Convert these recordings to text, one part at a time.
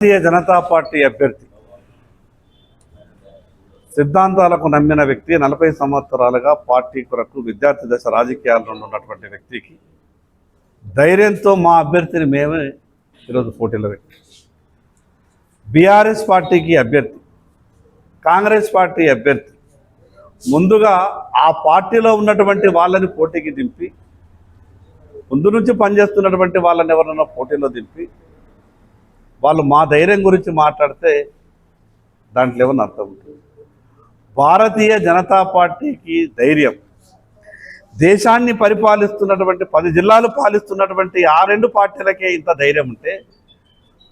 భారతీయ Janata party అభ్యర్థి. సిద్ధాంతాలకు నమ్మిన వ్యక్తి నలభై సంవత్సరాలుగా పార్టీ కొరకు విద్యార్థి దశ రాజకీయాల్లో ఉన్నటువంటి వ్యక్తికి ధైర్యంతో మా అభ్యర్థిని మేమే ఈరోజు పోటీలో వ్యక్తి బీఆర్ఎస్ పార్టీకి అభ్యర్థి కాంగ్రెస్ పార్టీ అభ్యర్థి ముందుగా ఆ పార్టీలో ఉన్నటువంటి వాళ్ళని పోటీకి దింపి ముందు నుంచి పనిచేస్తున్నటువంటి వాళ్ళని ఎవరన్నా పోటీలో దింపి వాళ్ళు మా ధైర్యం గురించి మాట్లాడితే దాంట్లో ఏమన్నా అర్థం ఉంటుంది? భారతీయ జనతా పార్టీకి ధైర్యం. దేశాన్ని పరిపాలిస్తున్నటువంటి పది జిల్లాలు పాలిస్తున్నటువంటి ఆ రెండు పార్టీలకే ఇంత ధైర్యం ఉంటే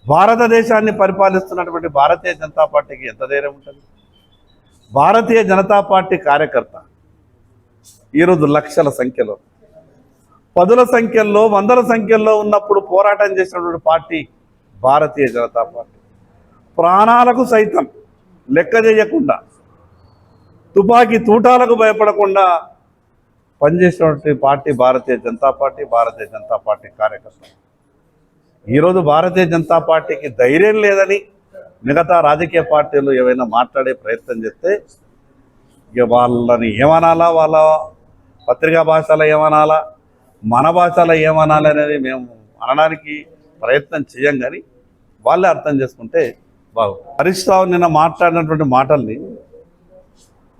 భారతదేశాన్ని పరిపాలిస్తున్నటువంటి భారతీయ జనతా పార్టీకి ఎంత ధైర్యం ఉంటుంది? భారతీయ జనతా పార్టీ కార్యకర్త ఈరోజు లక్షల సంఖ్యలో పదుల సంఖ్యల్లో వందల సంఖ్యల్లో ఉన్నప్పుడు పోరాటం చేసినటువంటి పార్టీ భారతీయ జనతా పార్టీ. ప్రాణాలకు సైతం లెక్క చేయకుండా తుపాకీ తూటాలకు భయపడకుండా పనిచేసినటువంటి party Bharatiya Janata party Bharatiya Janata party కార్యకర్త ఈరోజు భారతీయ జనతా పార్టీకి ధైర్యం లేదని మిగతా రాజకీయ పార్టీలు ఏవైనా మాట్లాడే ప్రయత్నం చేస్తే ఇక వాళ్ళని ఏమనాలా? వాళ్ళ పత్రికా భాషలో ఏమనాలా? మన భాషలో ఏమనాలి అనేది మేము అనడానికి ప్రయత్నం చేయం కానీ వాళ్ళే అర్థం చేసుకుంటే బాగు హరీష్ రావు నిన్న మాట్లాడినటువంటి మాటల్ని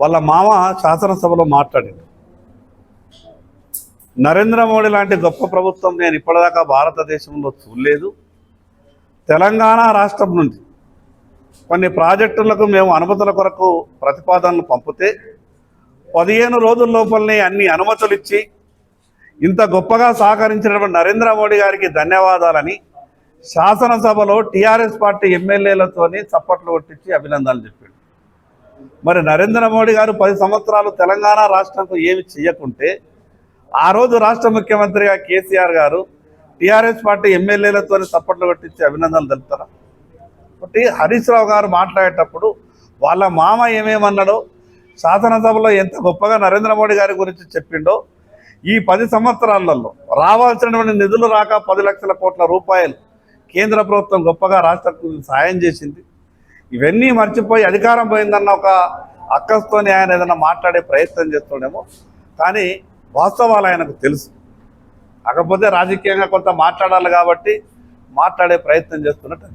వాళ్ళ మామ శాసనసభలో మాట్లాడింది. నరేంద్ర మోడీ లాంటి గొప్ప ప్రభుత్వం నేను ఇప్పటిదాకా భారతదేశంలో చూడలేదు. తెలంగాణ రాష్ట్రం నుంచి కొన్ని ప్రాజెక్టులకు మేము అనుమతుల కొరకు ప్రతిపాదనలు పంపితే పదిహేను రోజుల లోపలనే అన్ని అనుమతులు ఇచ్చి ఇంత గొప్పగా సహకరించినటువంటి నరేంద్ర మోడీ గారికి ధన్యవాదాలని శాసనసభలో టీఆర్ఎస్ పార్టీ ఎమ్మెల్యేలతోని చప్పట్లు కొట్టించి అభినందనలు చెప్పాడు. మరి నరేంద్ర మోడీ గారు పది సంవత్సరాలు తెలంగాణ రాష్ట్రంకు ఏమి చేయకుంటే ఆ రోజు రాష్ట్ర ముఖ్యమంత్రిగా కేసీఆర్ గారు టీఆర్ఎస్ పార్టీ ఎమ్మెల్యేలతో చప్పట్లు కొట్టించి అభినందనలు తెలుపుతారా? కాబట్టి హరీష్ రావు గారు మాట్లాడేటప్పుడు వాళ్ళ మామ ఏమేమన్నాడో శాసనసభలో ఎంత గొప్పగా నరేంద్ర మోడీ గారి గురించి చెప్పిండో ఈ పది సంవత్సరాలలో రావాల్సినటువంటి నిధులు రాక పది లక్షల కోట్ల రూపాయలు కేంద్ర ప్రభుత్వం గొప్పగా రాష్ట్రకు సాయం చేసింది. ఇవన్నీ మర్చిపోయి అధికారం పోయిందన్న ఒక అక్కస్తోని ఆయన ఏదైనా మాట్లాడే ప్రయత్నం చేస్తుండేమో కానీ వాస్తవాలు ఆయనకు తెలుసు. కాకపోతే రాజకీయంగా కొంత మాట్లాడాలి కాబట్టి మాట్లాడే ప్రయత్నం చేస్తున్నట్టు